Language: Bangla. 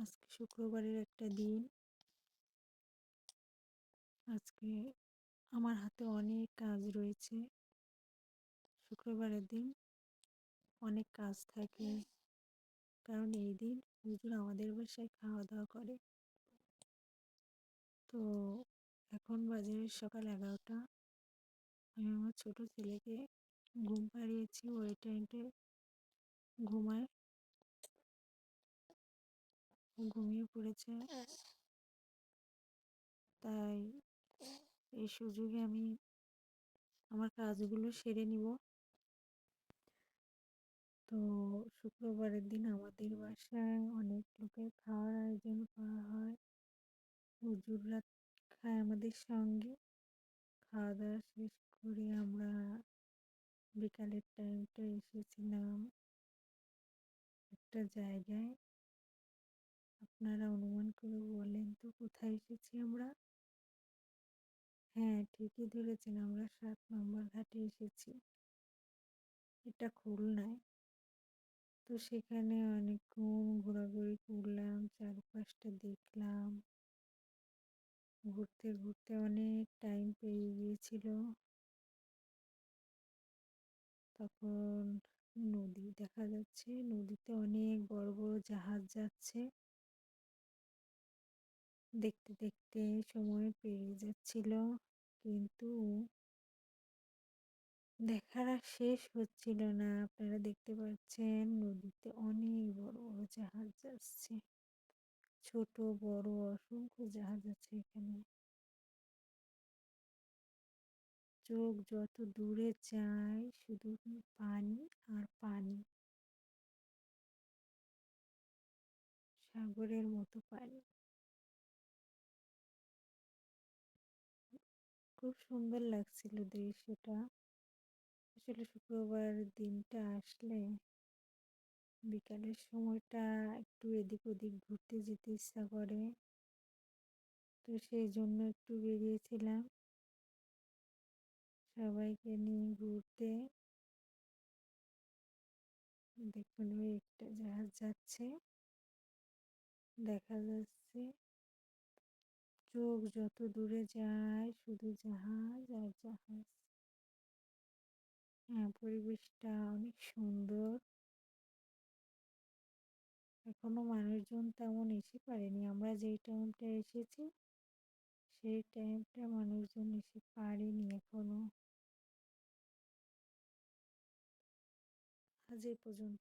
আজকে শুক্রবারের একটা দিন। আজকে আমার হাতে অনেক কাজ রয়েছে। শুক্রবারের দিন অনেক কাজ থাকে। কারণ এই দিন হুজুর আমাদের বাসায় খাওয়া দাওয়া করে। তো এখন বাজে সকাল এগারোটা। আমি আমার ছোট ছেলেকে ঘুম পাড়িয়েছি। ওই টাইমে ঘুমায়। ঘুমিয়ে পড়েছে। তাই এই সুযোগে আমি আমার কাজগুলো সেরে নিব। তো শুক্রবারের দিন আমাদের বাসায় অনেক লোকের খাওয়ার আয়োজন করা হয়। হুজুররা খায় আমাদের সঙ্গে। খাওয়া দাওয়া শেষ করে আমরা বিকালের টাইমটা এসেছিলাম। একটা জায়গায় আপনারা অনুমান করে বলেন তো, কোথায় এসেছি আমরা? হ্যাঁ ঠিকই ধরেছেন, আমরা সাত নম্বর ঘাটে এসেছি। এটা খুলনায়। তো সেখানে অনেকক্ষণ ঘোরাঘুরি করলাম, চারপাশটা দেখলাম। ঘুরতে ঘুরতে অনেক টাইম পেয়ে গিয়েছিল। তখন নদী দেখা যাচ্ছে, নদীতে অনেক বড় বড় জাহাজ যাচ্ছে। দেখতে দেখতে সময় পেরিয়ে যাচ্ছিল। কিন্তু দেখার আর শেষ হচ্ছিল না। আপনারা দেখতে পাচ্ছেন নদীতে অনেক বড় বড় জাহাজ যাচ্ছে ছোট, বড়, অসংখ্য জাহাজ আছে এখানে। চোখ যত দূরে যায় শুধু পানি আর পানি। সাগরের মতো পানি। খুব সুন্দর লাগছিল দৃশ্যটা। আসলে শুক্রবার দিনটা আসলে বিকালের সময়টা একটু এদিক ওদিক ঘুরতে যেতে ইচ্ছা করে। তো সেই জন্য একটু বেরিয়েছিলাম। সবাইকে নিয়ে ঘুরতে। দেখুন ওই একটা জাহাজ যাচ্ছে। দেখা যাচ্ছে চোখ যত দূরে যায়, শুধু জাহাজ আর জাহাজ। হ্যাঁ পরিবেশটা অনেক সুন্দর। এখনও মানুষজন তেমন এসে পারেনি। আমরা যেই টাইমটা এসেছি, সেই টাইমটা মানুষজন এসে পারেনি এখনও। আজ এই পর্যন্ত।